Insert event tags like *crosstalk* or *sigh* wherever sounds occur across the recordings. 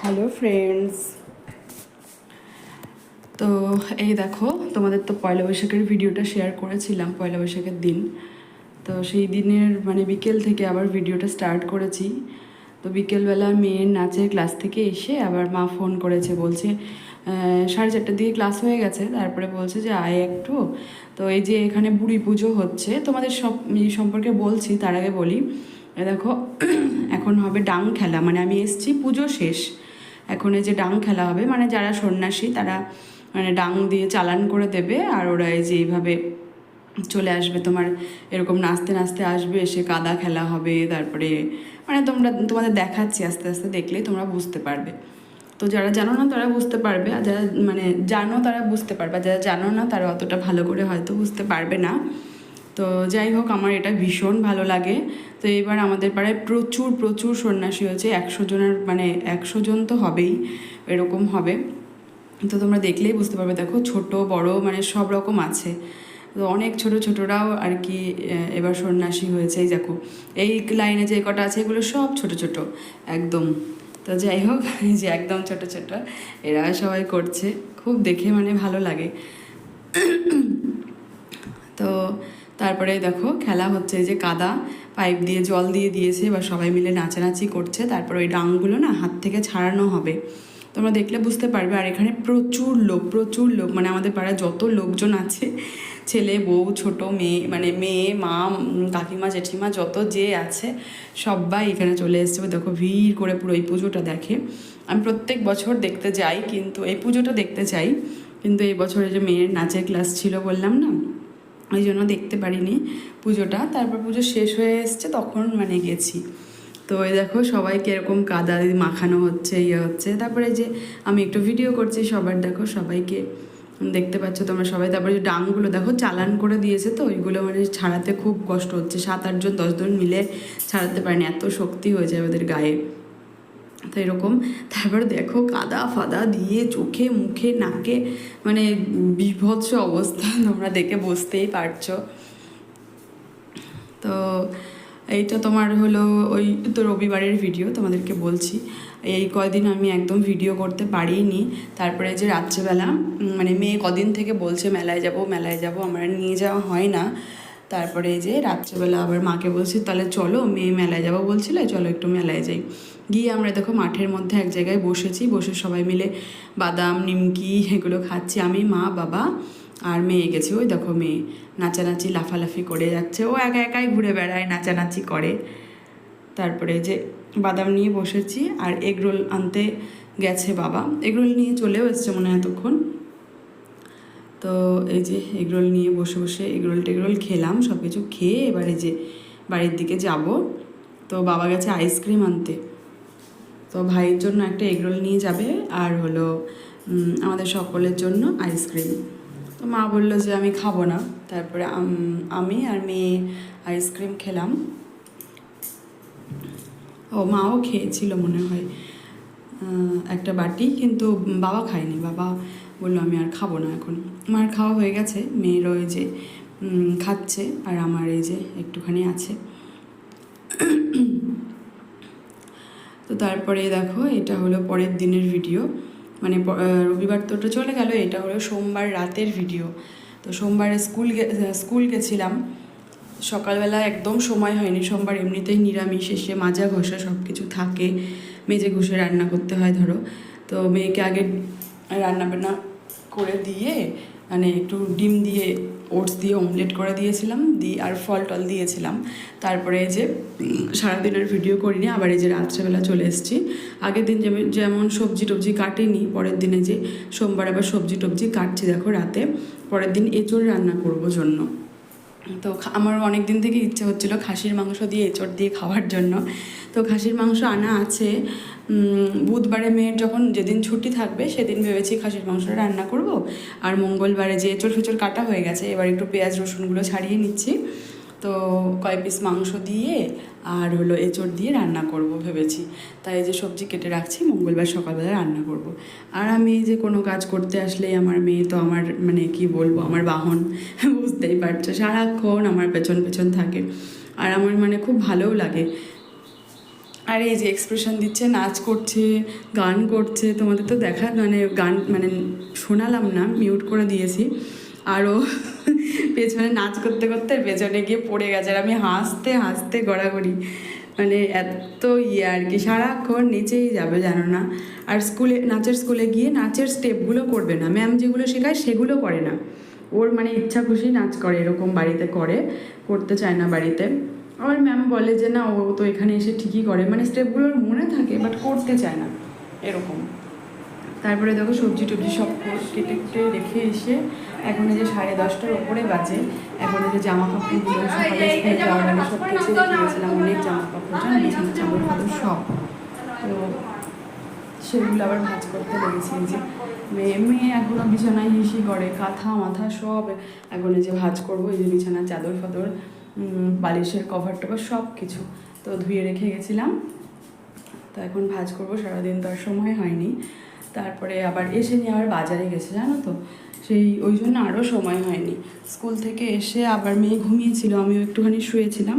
Hello friends তো এই দেখো, তোমাদের তো পয়লা বৈশাখের ভিডিওটা শেয়ার করেছিলাম, পয়লা বৈশাখের দিন। তো সেই দিনের মানে বিকেল থেকে আবার ভিডিওটা স্টার্ট করেছি। তো বিকেলবেলা মেয়ের নাচের ক্লাস থেকে এসে আবার মা ফোন করেছে, বলছে সাড়ে চারটার দিকে ক্লাস হয়ে গেছে, তারপরে বলছে যে আয় একটু। তো এই যে এখানে বুড়ি পুজো হচ্ছে, তোমাদের সব সম্পর্কে বলছি, তার আগে বলি দেখো, *clears throat* এখন হবে ডাং খেলা মানে আমি এসছি পুজো শেষ। এখন এই যে ডাং খেলা হবে মানে যারা সন্ন্যাসী, তারা মানে ডাং দিয়ে চালান করে দেবে, আর ওরা এই যে এইভাবে চলে আসবে, তোমার এরকম নাচতে নাচতে আসবে, এসে কাদা খেলা হবে, তারপরে মানে তোমরা, তোমাদের দেখাচ্ছি, আস্তে আস্তে দেখলেই তোমরা বুঝতে পারবে। তো যারা জানো না তারা বুঝতে পারবে, আর যারা মানে জানো তারা বুঝতে পারবে, আর যারা জানো না তারা অতটা ভালো করে হয়তো বুঝতে পারবে না। তো যাই হোক, আমার এটা ভীষণ ভালো লাগে। তো এবার আমাদের পাড়ায় প্রচুর প্রচুর সন্ন্যাসী হয়েছে, একশো জনের মানে একশো জন তো হবেই, এরকম হবে। তো তোমরা দেখলেই বুঝতে পারবে, দেখো ছোট, বড় মানে সব রকম আছে। তো অনেক ছোট ছোটরাও আর কি এবার সন্ন্যাসী হয়েছে, এই দেখো। এই লাইনে যে কটা আছে, এগুলো সব ছোট ছোট, একদম। তো যাই হোক *laughs* যে একদম ছোট ছোট, এরা সবাই করছে, খুব দেখে মানে ভালো লাগে। *clears throat* তো তারপরে দেখো, খেলা হচ্ছে যে কাদা পাইপ দিয়ে, জল দিয়ে দিয়েছে বা সবাই মিলে নাচানাচি করছে। তারপর ওই ডাংগুলো না হাত থেকে ছাড়ানো হবে। তোমরা দেখলে বুঝতে পারবে, আর এখানে প্রচুর লোক প্রচুর লোক মানে আমাদের পাড়ায় যত লোকজন আছে ছেলে, বউ, ছোট, মেয়ে মানে মেয়ে, মা কাকিমা, জেঠিমা, যত যে আছে, সবাই এখানে চলে এসছে। দেখো ভিড় করে পুরো এই পুজোটা দেখে। আমি প্রত্যেক বছর দেখতে যাই, কিন্তু এই পুজোটা দেখতে চাই। কিন্তু এই বছরে যে মেয়ের নাচের ক্লাস ছিল বললাম না? ওই জন্য দেখতে পারিনি পুজোটা। তারপর পুজো শেষ হয়ে এসছে, তখন মানে গেছি। তো এই দেখো সবাইকে এরকম কাদা, মাখানো হচ্ছে ইয়ে হচ্ছে। তারপরে যে আমি একটু ভিডিও করছি, সবার দেখো সবাইকে দেখতে পাচ্ছ তোমরা সবাই। তারপরে ডাংগুলো দেখো, চালান করে দিয়েছে তো, ওইগুলো মানে ছাড়াতে খুব কষ্ট হচ্ছে। সাত আটজন দশজন মিলে ছাড়াতে পারেনি, এত শক্তি হয়ে যায় ওদের গায়ে। তো এরকম। তারপরে দেখো কাদা ফাদা দিয়ে চোখে, মুখে, নাকে মানে বিভৎস অবস্থা তোমরা দেখে বুঝতেই পারছ। তো এইটা তোমার হলো ওই তো রবিবারের ভিডিও তোমাদেরকে বলছি। এই কয়দিন আমি একদম ভিডিও করতে পারিনি। তারপরে যে রাত্রেবেলা মানে মেয়ে কদিন থেকে বলছে, মেলায় যাব মেলায় যাব, আমার নিয়ে যাওয়া হয় না। তারপরে যে রাত্রেবেলা আবার মাকে বলছি, তাহলে চলো, মেয়ে মেলায় যাব বলছিলে, চলো একটু মেলায় যাই। গিয়ে আমরা দেখো মাঠের মধ্যে এক জায়গায় বসেছি, বসে সবাই মিলে বাদাম, নিমকি, এগুলো খাচ্ছি। আমি, মা, বাবা আর মেয়ে গেছে, ওই দেখো মেয়ে। নাচানাচি, লাফালাফি করে যাচ্ছে। ও একা একাই ঘুরে বেড়ায়, নাচানাচি করে। তারপরে যে বাদাম নিয়ে বসেছি, আর এগরোল আনতে গেছে বাবা। এগরোল নিয়ে চলেও এসছে মনে হয় এতক্ষণ। তো এই যে এগরোল নিয়ে বসে বসে এগরোল টেগরোল খেলাম সব কিছু খেয়ে এবারে যে বাড়ির দিকে যাব। তো বাবা গেছে আইসক্রিম আনতে। তো ভাইয়ের জন্য একটা এগরোল নিয়ে যাবে, আর হলো আমাদের সকলের জন্য আইসক্রিম। তো মা বলল যে আমি খাব না। তারপরে আমি আর মেয়ে আইসক্রিম খেলাম। ও মাও খেয়েছিল মনে হয় একটা বাটি, কিন্তু বাবা খায়নি। বাবা বলল আমি আর খাব না এখন। আমার খাওয়া হয়ে গেছে মেয়ের ওই যে খাচ্ছে আর আমার এই যে একটুখানি আছে। তো তারপরে দেখো, এটা হলো পরের দিনের ভিডিও মানে রবিবার তো ওটা চলে গেল, এটা হলো সোমবার রাতের ভিডিও তো সোমবারে স্কুল স্কুল গেছিলাম, সকালবেলা একদম সময় হয়নি, সোমবার এমনিতেই নিরামিষ, এসে মাজা ঘষা সব কিছু থাকে, মেজে ঘষে রান্না করতে হয় ধরো। তো মেয়েকে আগে রান্না বান্না করে দিয়ে মানে একটু ডিম দিয়ে ওটস দিয়ে অমলেট করে দিয়েছিলাম, দিয়ে আর ফল টল দিয়েছিলাম। তারপরে যে, সারাদিনের ভিডিও করিনি, আবার এই যে রাত্রেবেলা চলে এসেছি। আগের দিন যেমন সবজি টবজি কাটেনি, পরের দিনে যে সোমবার আবার সবজি টবজি কাটছি, দেখো রাতে। পরের দিন এঁচড় রান্না করব জন্য। তো আমার অনেক দিন থেকে ইচ্ছে হচ্ছিল খাসির মাংস দিয়ে এঁচড় দিয়ে খাওয়ার জন্য। তো খাসির মাংস আনা আছে বুধবারে মেয়ের যখন যেদিন ছুটি থাকবে, সেদিন ভেবেছি খাসির মাংসটা রান্না করব। আর মঙ্গলবারে যে এঁচড় ফেচড় কাটা হয়ে গেছে, এবার একটু পেঁয়াজ, রসুনগুলো ছাড়িয়ে নিচ্ছি। তো কয় পিস মাংস দিয়ে আর হলো এঁচড় দিয়ে রান্না করব ভেবেছি। তাই যে সবজি কেটে রাখছি, মঙ্গলবার সকালবেলা রান্না করব। আর আমি যে কোনো কাজ করতে আসলেই আমার মেয়ে তো আমার মানে কি বলব, আমার বাহন, বুঝতেই পারছ, সারাক্ষণ আমার পেছন পেছন থাকে। আর আমার মানে খুব ভালোও লাগে। আর এই যে এক্সপ্রেশন দিচ্ছে, নাচ করছে, গান করছে, তোমাদের তো দেখা মানে গান মানে শোনালাম না মিউট করে দিয়েছি। আরও পেছনে নাচ করতে করতে পেছনে গিয়ে পড়ে গেছে আর আমি হাসতে হাসতে গড়াগড়ি। মানে এত ইয়ে আর কি, সারাক্ষণ নেচেই যাবে জানো না। আর স্কুলে, নাচের স্কুলে গিয়ে নাচের স্টেপগুলো করবে না। ম্যাম যেগুলো শেখায় সেগুলো করে না। ওর মানে ইচ্ছা খুশি নাচ করে, এরকম বাড়িতে করে, করতে চায় না বাড়িতে। আবার ম্যাম বলে যে না ও তো এখানে এসে ঠিকই করে। মানে স্টেপগুলোর মনে থাকে বাট করতে চায় না এরকম। তারপরে দেখো সবজি টবজি সব কেটে কেটে রেখে এসে এখন এই যে সাড়ে দশটার ওপরে বাজে। এখন যে জামা কাপড়গুলো সকালে স্কুলে যাওয়ার আগে সব কেচে রেখে গেছিলাম অনেক জামা কাপড় চাদর ফাদর সব। তো সেগুলো আবার ভাজ করতে লেগেছি যে মেয়ে মেয়ে এখনও বিছানায় হিসি করে কাঁথা মাথা সব এখন যে ভাজ করব এই যে বিছানার চাদর ফাদর বালিশের কভার টভার সব কিছু তো ধুয়ে রেখে গেছিলাম। তো এখন ভাজ করব, সারাদিন তো আর সময় হয়নি। তারপরে আবার এসে নিয়ে আবার বাজারে গেছে, জানো তো? সেই, ওই জন্য আরও সময় হয়নি। স্কুল থেকে এসে আবার মেয়ে ঘুমিয়েছিল, আমিও একটুখানি শুয়েছিলাম।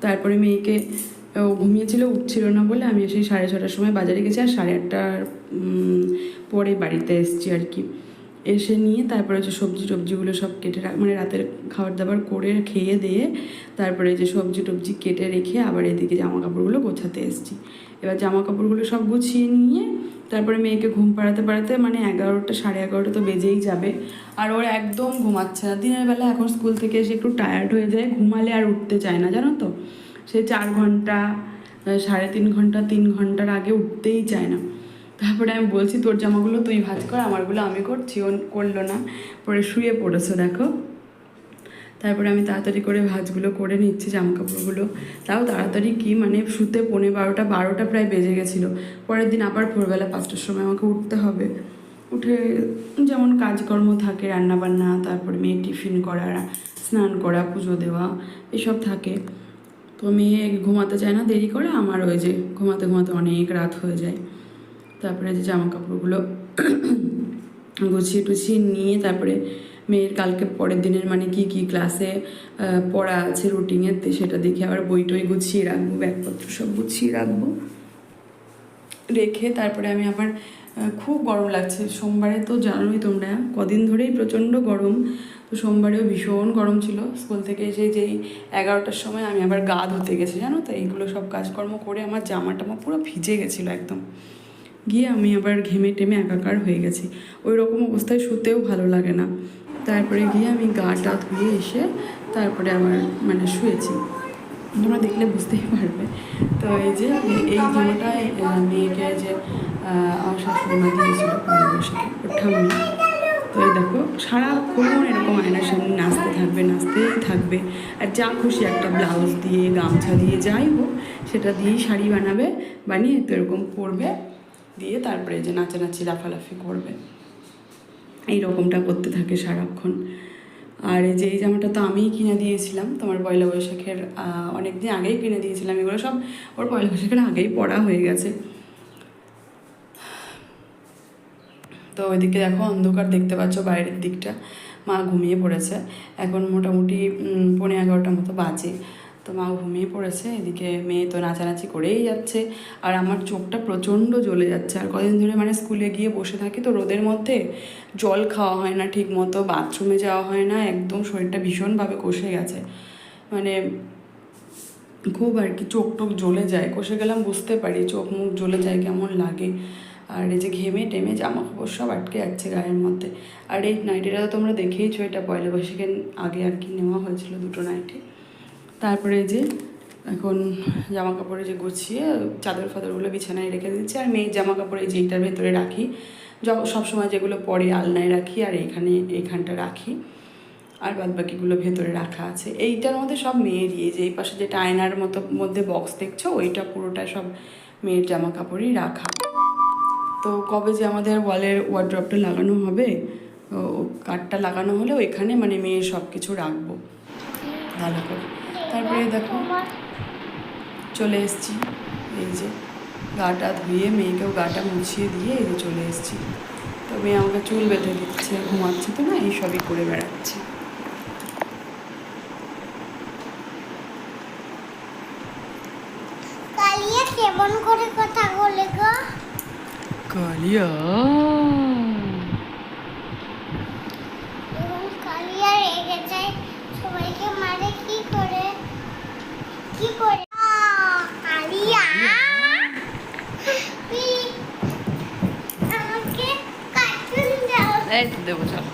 তারপরে মেয়েকে, ও ঘুমিয়েছিল, উঠছিল না বলে আমি সেই সাড়ে ছটার সময় বাজারে গেছি, আর সাড়ে আটটার পরে বাড়িতে এসেছি আর কি। এসে নিয়ে তারপরে যে সবজি টবজিগুলো সব কেটে মানে রাতের খাবার দাবার করে খেয়ে দিয়ে তারপরে যে সবজি টবজি কেটে রেখে আবার এদিকে জামা কাপড়গুলো গোছাতে এসেছি। এবার জামা কাপড়গুলো সব গুছিয়ে নিয়ে তারপরে মেয়েকে ঘুম পাড়াতে পাড়াতে মানে এগারোটা সাড়ে এগারোটা তো বেজেই যাবে। আর ওর একদম ঘুমাচ্ছে না। দিনের বেলা এখন স্কুল থেকে এসে একটু টায়ার্ড হয়ে যায়, ঘুমালে আর উঠতে চায় না, জানো তো? সে চার ঘণ্টা সাড়ে তিন ঘণ্টা, তিন ঘণ্টার আগে উঠতেই চায় না। তারপরে আমি বলছি, তোর জামাগুলো তুই ভাজ কর, আমারগুলো আমি করছি। ও করল না। পরে শুয়ে পড়েছো, দেখো। তারপরে আমি তাড়াতাড়ি করে ভাজগুলো করে নিচ্ছি জামা কাপড়গুলো তাও তাড়াতাড়ি কি মানে শুতে পৌনে বারোটা বারোটা প্রায় বেজে গেছিল। পরের দিন আবার ভোরবেলা পাঁচটার সময় আমাকে উঠতে হবে। উঠে যেমন কাজকর্ম থাকে, রান্নাবান্না, তারপরে মেয়ে টিফিন করা, স্নান করা, পুজো দেওয়া, এসব থাকে। তো মেয়ে ঘুমাতে চায় না, দেরি করে। আমার ওই যে ঘুমাতে ঘুমাতে অনেক রাত হয়ে যায়। তারপরে যে জামা কাপড়গুলো গুছিয়ে টুছিয়ে নিয়ে তারপরে মেয়ের কালকে পরের দিনের মানে কি কি ক্লাসে পড়া আছে রুটিনের সেটা দেখে আবার বই টই গুছিয়ে রাখব, ব্যাগপত্র সব গুছিয়ে রাখব। রেখে তারপরে আমি আবার খুব গরম লাগছে। সোমবারে তো জানোই তোমরা, কদিন ধরেই প্রচণ্ড গরম। তো সোমবারেও ভীষণ গরম ছিল। স্কুল থেকে এসে যেই এগারোটার সময় আমি আবার গা ধুতে গেছি, জানো তো? এইগুলো সব কাজকর্ম করে আমার জামা টামা পুরো ভিজে গেছিল একদম। গিয়ে আমি আবার ঘেমে টেমে একাকার হয়ে গেছি। ওই রকম অবস্থায় শুতেও ভালো লাগে না। তারপরে গিয়ে আমি গা টা ধুয়ে এসে তারপরে আবার মানে শুয়েছি। তোমরা দেখলে বুঝতেই পারবে। তো এই যে এই জামাটা আহ, মেয়েকে যে আমার শাশুড়ি মা দিয়েছিল পয়লা ঠাম্মি তো এই দেখো সারাক্ষণ এরকম আয়নার সামনে নাচতে থাকবে নাচতেই থাকবে। আর যা খুশি একটা ব্লাউজ দিয়ে গামছা দিয়ে যাই হোক সেটা দিয়েই শাড়ি বানাবে বানিয়ে তো এরকম পরবে। দিয়ে তারপরে যে নাচানাচি লাফালাফি করবে। এই রকমটা করতে থাকে সারাক্ষণ। আর এই যে এই জামাটা তো আমিই কিনে দিয়েছিলাম তোমার পয়লা বৈশাখের অনেক দিন আগেই কিনে দিয়েছিলাম। এগুলো সব ওর পয়লা বৈশাখের আগেই পড়া হয়ে গেছে। তো ওইদিকে দেখো অন্ধকার দেখতে পাচ্ছ বাইরের দিকটা। মা ঘুমিয়ে পড়েছে। এখন মোটামুটি উম, পৌনে এগারোটার মতো বাজে। তো মা ঘুমিয়ে পড়েছে, এদিকে মেয়ে তো নাচানাচি করেই যাচ্ছে, আর আমার চোখটা প্রচণ্ড জ্বলে যাচ্ছে। আর কদিন ধরে মানে স্কুলে গিয়ে বসে থাকি তো রোদের মধ্যে জল খাওয়া হয় না ঠিক মতো বাথরুমে যাওয়া হয় না, একদম শরীরটা ভীষণভাবে কষে গেছে। মানে খুব আর কি চোখ টোক জ্বলে যায়, কষে গেলাম বুঝতে পারি, চোখ মুখ জ্বলে যায় কেমন লাগে। আর এই যে ঘেমে টেমে জামা কাপড় সব আটকে যাচ্ছে গায়ের মধ্যে। আর এই নাইটিটা তো তোমরা দেখেইছো, এটা পয়লা বৈশাখের আগে আর কি নেওয়া হয়েছিল দুটো নাইটি তারপরে যে এখন জামা কাপড়ে যে গুছিয়ে চাদর ফাদরগুলো বিছানায় রেখে দিচ্ছি আর মেয়ের জামা কাপড় যে এইটার ভেতরে রাখি। যখন সবসময় যেগুলো পরে আলনায় রাখি আর এইখানে এইখানটা রাখি। আর বাদ বাকিগুলো ভেতরে রাখা আছে। এইটার মধ্যে সব মেয়েরই। যে এই পাশে যেটা আয়নার মতো মধ্যে বক্স দেখছ, ওইটা পুরোটা সব মেয়ের জামা কাপড়ই রাখা। তো কবে যে আমাদের ওয়ালের ওয়ার্ড্রপটা লাগানো হবে কাঠটা লাগানো হলে ওইখানে মানে মেয়ের সব কিছু রাখব। ভালো করে তারপরে দেখো চলে এসেছি। এই যে গাটা ধুয়ে মেয়েকেও গাটা মুছিয়ে দিয়ে এই যে চলে এসেছি। তো মেয়ে আমাকে চুল বেঁধে দিচ্ছে ঘুমাচ্ছে তো না এই সবই করে বেড়াচ্ছে। কালিয়া কেমন করে কথা বলে গো? কালিয়া। কালিয়া রেগে যায়। সবাইকে মারে কি করে? কি করে? আহ, আমাকে কার্টুন দাও এই দেবো চলো।